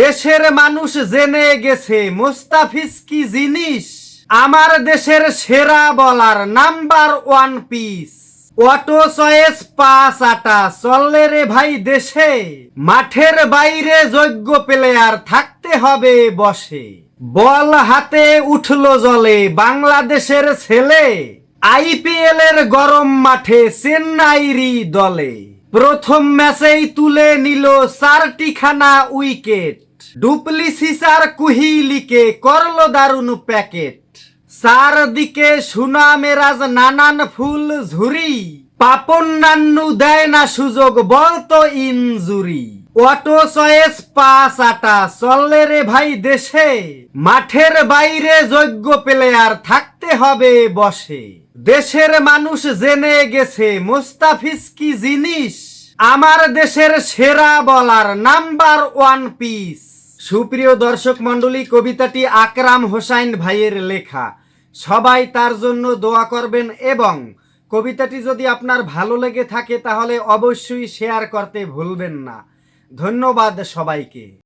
দেশের মানুষ জেনে গেছে, মোস্তাফিজ কি জিনিস? আমার দেশের সেরা বলার number one piece. Auto choice পাঁচ আটা, চললে রে ভাই দেশে। মাঠের বাইরে যোগ্য প্লেয়ার থাকতে হবে বসে। বল হাতে উঠল জলে, বাংলাদেশের ছেলে। আইপিএল এর গরম মাঠে চেন্নাইরি দলে। প্রথম ম্যাচেই তুলে নিল চারটিখানা উইকেট। ডুপ্লিসিসার কুহিলিকে করল দারুণ প্যাকেট। চারদিকে সুনা মেরাজ নানান ফুল ঝুরি। পাপন নান্নু দেয় না সুযোগ বলতো ইনজুরি। অটো চয়েস পাঁচ আটা, চললে রে ভাই দেশে। মাঠের বাইরে যোগ্য প্লেয়ার থাকতে হবে বসে। দেশের মানুষ জেনে গেছে, মোস্তাফিজ কি জিনিস? আমার দেশের সেরা বলার নাম্বার ওয়ান পিস সুপ্রিয় দর্শক মণ্ডলী, কবিতাটি আকরাম হোসাইন ভাইয়ের লেখা। সবাই তার জন্য দোয়া করবেন এবং কবিতাটি যদি আপনার ভালো লেগে থাকে তাহলে অবশ্যই শেয়ার করতে ভুলবেন না। ধন্যবাদ সবাইকে।